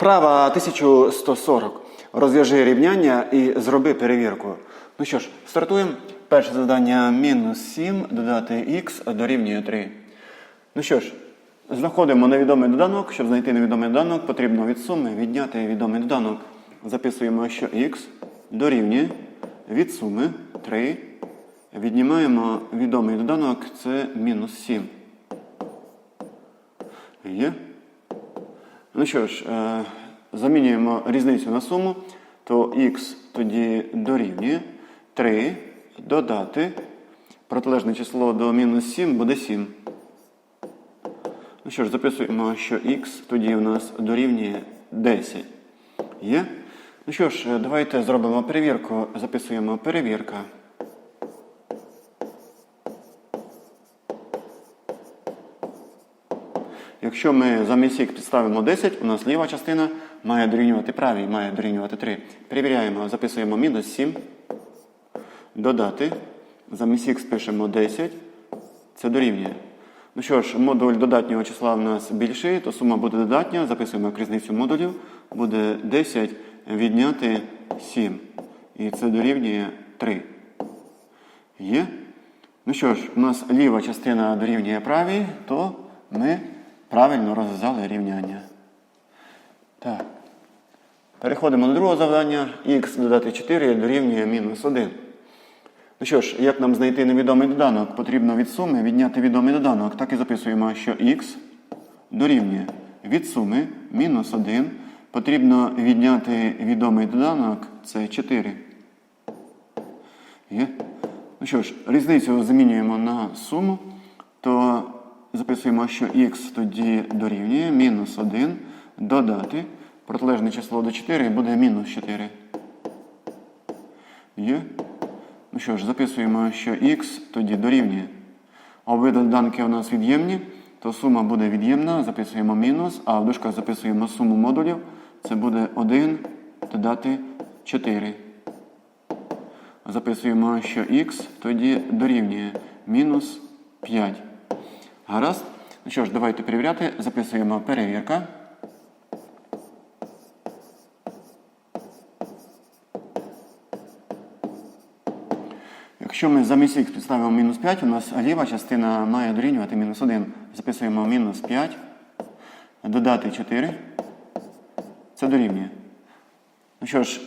Вправа 1140. Розв'яжи рівняння і зроби перевірку. Ну що ж, стартуємо. Перше завдання мінус 7 додати х дорівнює 3. Ну що ж, знаходимо невідомий доданок. Щоб знайти невідомий доданок, потрібно від суми відняти відомий доданок. Записуємо, що х дорівнює від суми 3. Віднімаємо відомий доданок, це мінус 7. Є. Ну що ж, е, замінюємо різницю на суму, то х тоді дорівнює 3 додати протилежне число до мінус 7 буде 7. Ну що ж, записуємо, що х тоді у нас дорівнює 10. Є? Ну що ж, е, давайте зробимо перевірку. Записуємо перевірка. Якщо ми замість х підставимо 10, у нас ліва частина має дорівнювати правій, має дорівнювати 3. Перевіряємо, записуємо мінус 7. Додати. Замість х пишемо 10. Це дорівнює. Ну що ж, модуль додатнього числа у нас більший, то сума буде додатня. Записуємо різницю модулів. Буде 10 відняти 7. І це дорівнює 3. Є? Ну що ж, у нас ліва частина дорівнює правій, то правильно розв'язали рівняння. Так. Переходимо до другого завдання. Х додати 4 дорівнює мінус 1. Ну що ж, як нам знайти невідомий доданок? Потрібно від суми відняти відомий доданок. Так і записуємо, що х дорівнює від суми мінус 1. Потрібно відняти відомий доданок, це 4. Є? Ну що ж, різницю замінюємо на суму, то записуємо, що х тоді дорівнює мінус 1 додати. Протилежне число до 4 буде мінус 4. Є? Ну що ж, записуємо, що х тоді дорівнює. Обидва доданки у нас від'ємні, то сума буде від'ємна, записуємо мінус, а в дужках записуємо суму модулів. Це буде 1 додати 4. Записуємо, що х тоді дорівнює мінус 5. Гаразд. Ну що ж, давайте перевіряти. Записуємо перевірка. Якщо ми замість х підставимо мінус 5, у нас ліва частина має дорівнювати мінус 1. Записуємо мінус 5, додати 4. Це дорівнює. Ну що ж,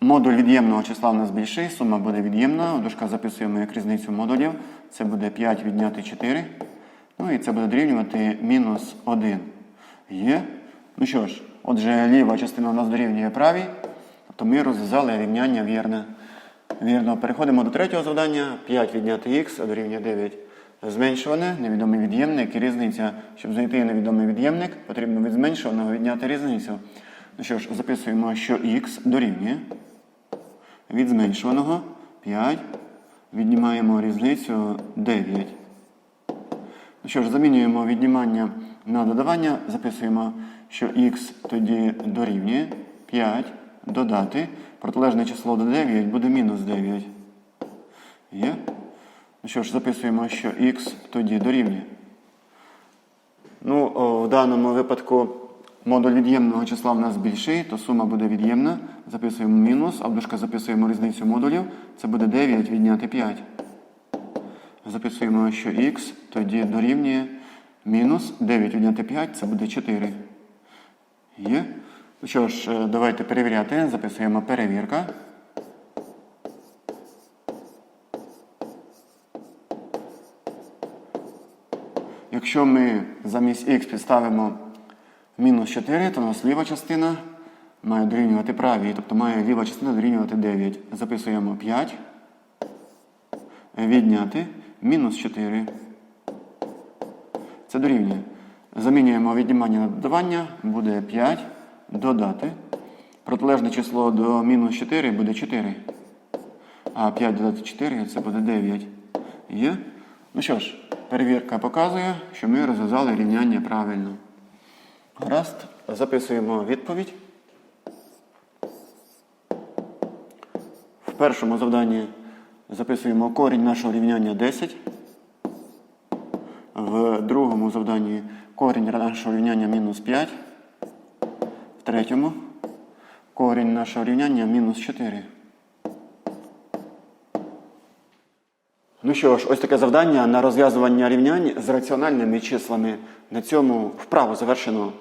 модуль від'ємного числа у нас більший, сума буде від'ємна. Дужках записуємо як різницю модулів. Це буде 5 відняти 4. Ну і це буде дорівнювати мінус 1. Є. Ну що ж, отже, ліва частина у нас дорівнює правій. Тобто ми розв'язали рівняння вірне. Вірно, переходимо до третього завдання. 5 відняти х дорівнює 9. Зменшуване, невідомий від'ємник і різниця. Щоб знайти невідомий від'ємник, потрібно від зменшуваного відняти різницю. Ну що ж, записуємо, що х дорівнює. Від зменшуваного 5. Віднімаємо різницю 9. Що ж, замінюємо віднімання на додавання. Записуємо, що х тоді дорівнює 5 додати. Протилежне число до 9 буде мінус 9. Є? Ну що ж, записуємо, що х тоді дорівнює. Ну, о, в даному випадку модуль від'ємного числа в нас більший, то сума буде від'ємна. Записуємо мінус, а записуємо різницю модулів. Це буде 9 відняти 5. Записуємо, що х тоді дорівнює мінус 9 відняти 5, це буде 4. Є? Ну що ж, е, давайте перевіряти. Записуємо перевірка. Якщо ми замість х підставимо мінус 4, то у нас ліва частина має дорівнювати правій, тобто має ліва частина дорівнювати 9. Записуємо 5. Відняти мінус 4. Це дорівнює. Замінюємо віднімання на додавання, буде 5 додати. Протилежне число до мінус 4 буде 4. А 5 додати 4 це буде 9. Є? Ну що ж, перевірка показує, що ми розв'язали рівняння правильно. Гаразд, записуємо відповідь. В першому завданні записуємо корінь нашого рівняння 10. В другому завданні корінь нашого рівняння мінус 5. В третьому. Корінь нашого рівняння мінус 4. Ну що ж, ось таке завдання на розв'язування рівнянь з раціональними числами. На цьому вправу завершено.